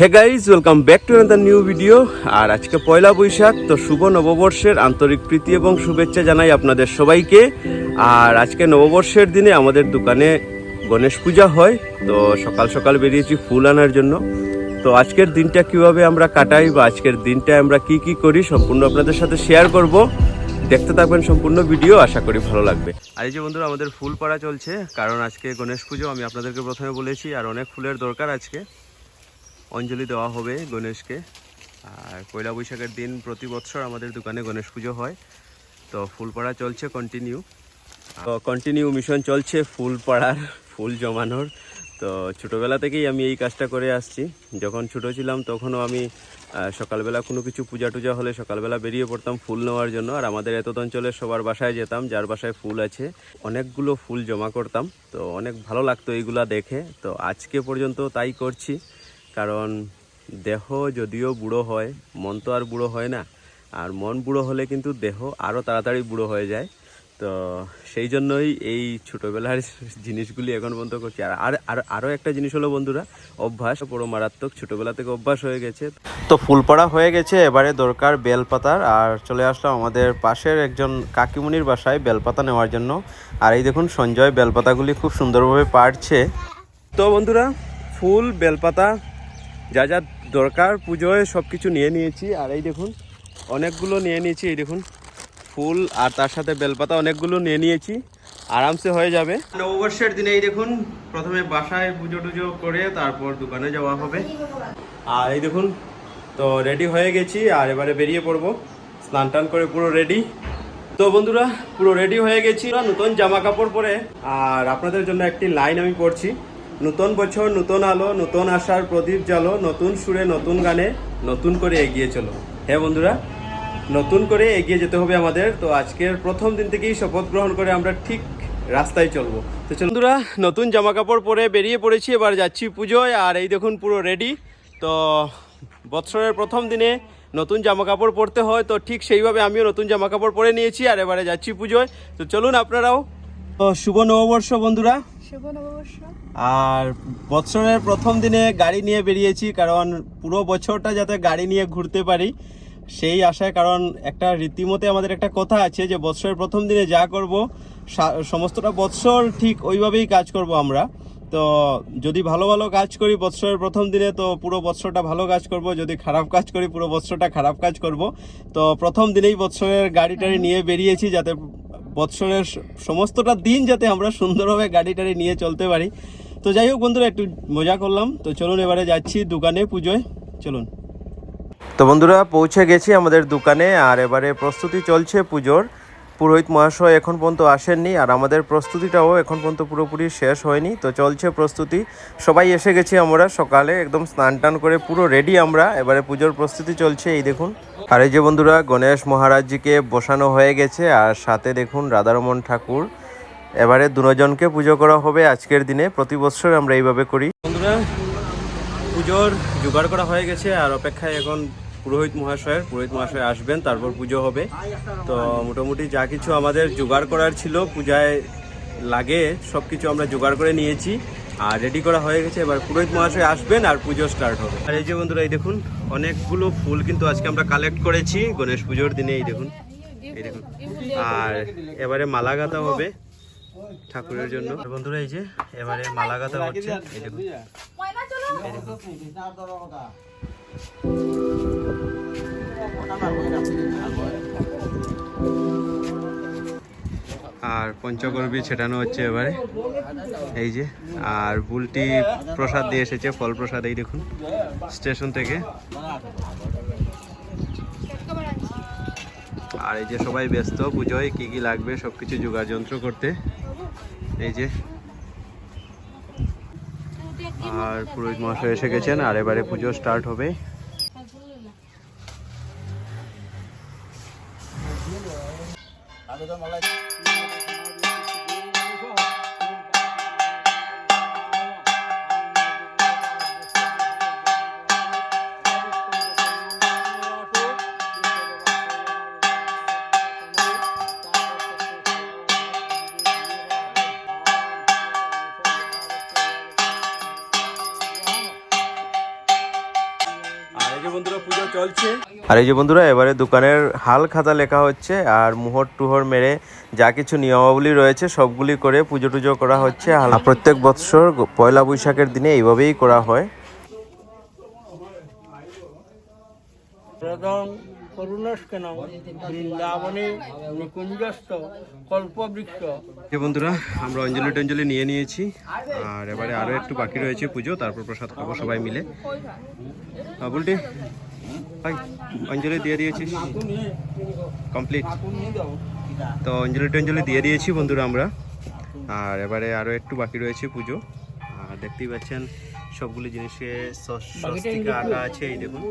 Hey guys welcome back to another new video আর আজকে পয়লা বৈশাখ, তো শুভ নববর্ষের আন্তরিক প্রীতি এবং শুভেচ্ছা জানাই আপনাদের সবাইকে। আর আজকে নববর্ষের দিনে আমাদের দোকানে গণেশ পূজা হয়, তো সকাল সকাল বেরিয়েছি ফুল আনার জন্য। তো আজকের দিনটা কীভাবে আমরা কাটাই বা আজকের দিনটা আমরা কি কি করি সম্পূর্ণ আপনাদের সাথে শেয়ার করব। দেখতে থাকবেন সম্পূর্ণ ভিডিও আশা করি ভালো লাগবে। আর এই যে বন্ধুরা, আমাদের ফুল পাড়া চলছে, কারণ আজকে গণেশ পুজো, আমি আপনাদেরকে প্রথমে বলেছি, আর অনেক ফুলের দরকার আজকে। অঞ্জলি দেওয়া হবে গণেশকে। আর পয়লা বৈশাখের দিন প্রতি বছর আমাদের দোকানে গণেশ পুজো হয়। তো ফুলপাড়া চলছে কন্টিনিউ তো কন্টিনিউ মিশন চলছে ফুল পাড়ার ফুল জমানোর। তো ছোটোবেলা থেকেই আমি এই কাজটা করে আসছি। যখন ছোটো ছিলাম তখনও আমি সকালবেলা কোনো কিছু পূজা টুজা হলে সকালবেলা বেরিয়ে পড়তাম ফুল নেওয়ার জন্য। আর আমাদের এত অঞ্চলের সবার বাসায় যেতাম, যার বাসায় ফুল আছে, অনেকগুলো ফুল জমা করতাম। তো অনেক ভালো লাগতো এইগুলা দেখে। তো আজকে পর্যন্ত তাই করছি। কারণ দেহ যদিও বুড়ো হয় মন তো আর বুড়ো হয় না। আর মন বুড়ো হলে কিন্তু দেহ আরও তাড়াতাড়ি বুড়ো হয়ে যায়। তো সেই জন্যই এই ছোটোবেলার জিনিসগুলি এখন পর্যন্ত করছি। আর আর আর আরও একটা জিনিস হলো বন্ধুরা অভ্যাস বড় মারাত্মক ছোটোবেলা থেকে অভ্যাস হয়ে গেছে। তো ফুলপাড়া হয়ে গেছে এবারে দরকার বেলপাতার। আর চলে আসলাম আমাদের পাশের একজন কাকিমুনির বাসায় বেলপাতা নেওয়ার জন্য। আর এই দেখুন সঞ্জয় বেলপাতাগুলি খুব সুন্দরভাবে পারছে তো বন্ধুরা ফুল বেলপাতা যা যা দরকার পুজোয় সব কিছু নিয়ে নিয়েছি। আর এই দেখুন অনেকগুলো নিয়ে নিয়েছি এই দেখুন। ফুল আর তার সাথে বেলপাতা অনেকগুলো নিয়ে নিয়েছি। আরামসে হয়ে যাবে। নববর্ষের দিনে এই দেখুন প্রথমে বাসায় পুজো টুজো করে তারপর দোকানে যাওয়া হবে। আর এই দেখুন তো রেডি হয়ে গেছি আর এবারে বেরিয়ে পড়ব। স্নান টান করে পুরো রেডি তো বন্ধুরা পুরো রেডি হয়ে গেছি। নতুন জামা কাপড় পরে আর আপনাদের জন্য একটি লাইন আমি পড়ছি নতুন বছর, নতুন আলো, নতুন আশার প্রদীপ জ্বালো, নতুন সুরে নতুন গানে নতুন করে এগিয়ে চলো। হ্যাঁ বন্ধুরা, নতুন করে এগিয়ে যেতে হবে আমাদের। তো আজকের প্রথম দিন থেকেই শপথ গ্রহণ করে আমরা ঠিক রাস্তায় চলবো। তো বন্ধুরা, নতুন জামা কাপড় পরে বেরিয়ে পড়েছি, এবার যাচ্ছি পুজোয়। আর এই দেখুন পুরো রেডি তো বৎসরের প্রথম দিনে নতুন জামা কাপড় পরতে হয়, তো ঠিক সেইভাবে আমিও নতুন জামা কাপড় পরে নিয়েছি, আর এবারে যাচ্ছি পুজোয়। তো চলুন আপনারাও। শুভ নববর্ষ বন্ধুরা। আর বৎসরের প্রথম দিনে গাড়ি নিয়ে বেরিয়েছি, কারণ পুরো বছরটা যাতে গাড়ি নিয়ে ঘুরতে পারি, সেই আশায়, কারণ একটা রীতিমতে আমাদের একটা কথা আছে যে, বৎসরের প্রথম দিনে যা করব সমস্তটা বৎসর ঠিক ওইভাবেই কাজ করব আমরা। তো যদি ভালো ভালো কাজ করি বৎসরের প্রথম দিনে, তো পুরো বৎসরটা ভালো কাজ করব। যদি খারাপ কাজ করি, পুরো বৎসরটা খারাপ কাজ করব। তো প্রথম দিনেই বৎসরের গাড়ি টাড়ি নিয়ে বেরিয়েছি, যাতে বৎসরের সমস্তটা দিন যাতে আমরা সুন্দরভাবে গাড়ি টাড়ি নিয়ে চলতে পারি। তো যাই হোক বন্ধুরা, একটু মজা করলাম। তো চলুন এবারে যাচ্ছি দোকানে পুজোয়। চলুন। তো বন্ধুরা, পৌঁছে গেছি আমাদের দোকানে আর এবারে প্রস্তুতি চলছে পুজোর। পুরোহিত মহাশয় এখন পর্যন্ত আসেননি আর আমাদের প্রস্তুতিটাও এখন পর্যন্ত পুরোপুরি শেষ হয়নি। তো চলছে প্রস্তুতি। সবাই এসে গেছি আমরা সকালে, একদম স্নান টান করে পুরো রেডি আমরা। এবারে পুজোর প্রস্তুতি চলছে, এই দেখুন। আর এই যে বন্ধুরা, গণেশ মহারাজজিকে বসানো হয়ে গেছে আর সাথে দেখুন রাধারমন ঠাকুর। এবারে দুজনকে পুজো করা হবে আজকের দিনে, প্রতি বছর আমরা এইভাবে করি। বন্ধুরা, পুজোর জোগাড় করা হয়ে গেছে আর অপেক্ষায় এখন পুরোহিত মহাশয়ের, পুরোহিত মহাশয় আসবেন, তারপর পুজো হবে। তো মোটামুটি যা কিছু আমাদের জোগাড় করার ছিল, পূজায় লাগে সব কিছু আমরা জোগাড় করে নিয়েছি। আর রেডি করা হয়ে গেছে, এবার পুরোহিত মহাশয় আসবেন আর পুজো স্টার্ট হবে। আর এই যে বন্ধুরা, এই দেখুন, অনেকগুলো ফুল কিন্তু আজকে আমরা কালেক্ট করেছি, গণেশ পুজোর দিনে, এই দেখুন এই দেখুন। আর এবারে মালা গাঁথা হবে ঠাকুরের জন্য। বন্ধুরা, এই যে এবারে মালা গাঁথা হচ্ছে, এই দেখুন এই দেখুন। আর পঞ্চকর্মী ছেটানো হচ্ছে এবারে। এই যে, আর বুলটি প্রসাদ দিয়ে এসেছে, ফল প্রসাদ, এই দেখুন, স্টেশন থেকে। আর এই যে সবাই ব্যস্ত, পুজোয় কি কি লাগবে সব কিছু জোগাড় যন্ত্র করতে। এই যে, আর পুরোহিত মহাশয় এসে গেছেন, আর এবারে পুজো স্টার্ট হবে। আলাইকুম পুজো চলছে। আর এই যে বন্ধুরা এবারে দোকানের হাল খাতা লেখা হচ্ছে আর মুহর টুহর মেরে যা কিছু নিয়মাবলী রয়েছে সবগুলি করে পুজো টুজো করা হচ্ছে। আর প্রত্যেক বৎসর পয়লা বৈশাখের দিনে এইভাবেই করা হয়। বন্ধুরা আমরা অঞ্জলি টঞ্জলি নিয়ে নিয়েছি। আর এবারে আরও একটু বাকি রয়েছে পুজো তারপর প্রসাদ খাব সবাই মিলে। বুলটি? অঞ্জলি দিয়ে দিয়েছিস কমপ্লিট তো অঞ্জলি টঞ্জলি দিয়ে দিয়েছি বন্ধুরা আমরা। আর এবারে আরও একটু বাকি রয়েছে পুজো। আর দেখতেই পাচ্ছেন, সবগুলি জিনিসে আঁকা আছে, এই দেখুন।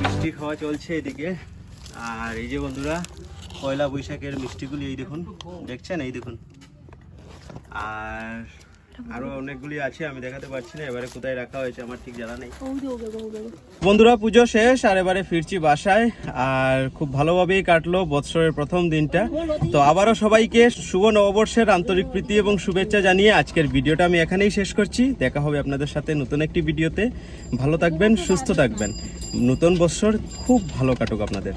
মিষ্টি খাওয়া চলছে এদিকে। আর এই যে বন্ধুরা, পয়লা বৈশাখের মিষ্টিগুলি, এই দেখুন। দেখছেন? এই দেখুন। আর আরও অনেকগুলি আছে আমি দেখাতে পারছি না এবারে কোথায় রাখা হয়েছে আমার ঠিক জানা নেই। বন্ধুরা পুজো শেষ আর এবারে ফিরছি বাসায় আর খুব ভালোভাবেই কাটলো বৎসরের প্রথম দিনটা। তো আবারও সবাইকে শুভ নববর্ষের আন্তরিক প্রীতি এবং শুভেচ্ছা জানিয়ে আজকের ভিডিওটা আমি এখানেই শেষ করছি। দেখা হবে আপনাদের সাথে নতুন একটি ভিডিওতে। ভালো থাকবেন সুস্থ থাকবেন। নতুন বৎসর খুব ভালো কাটুক আপনাদের।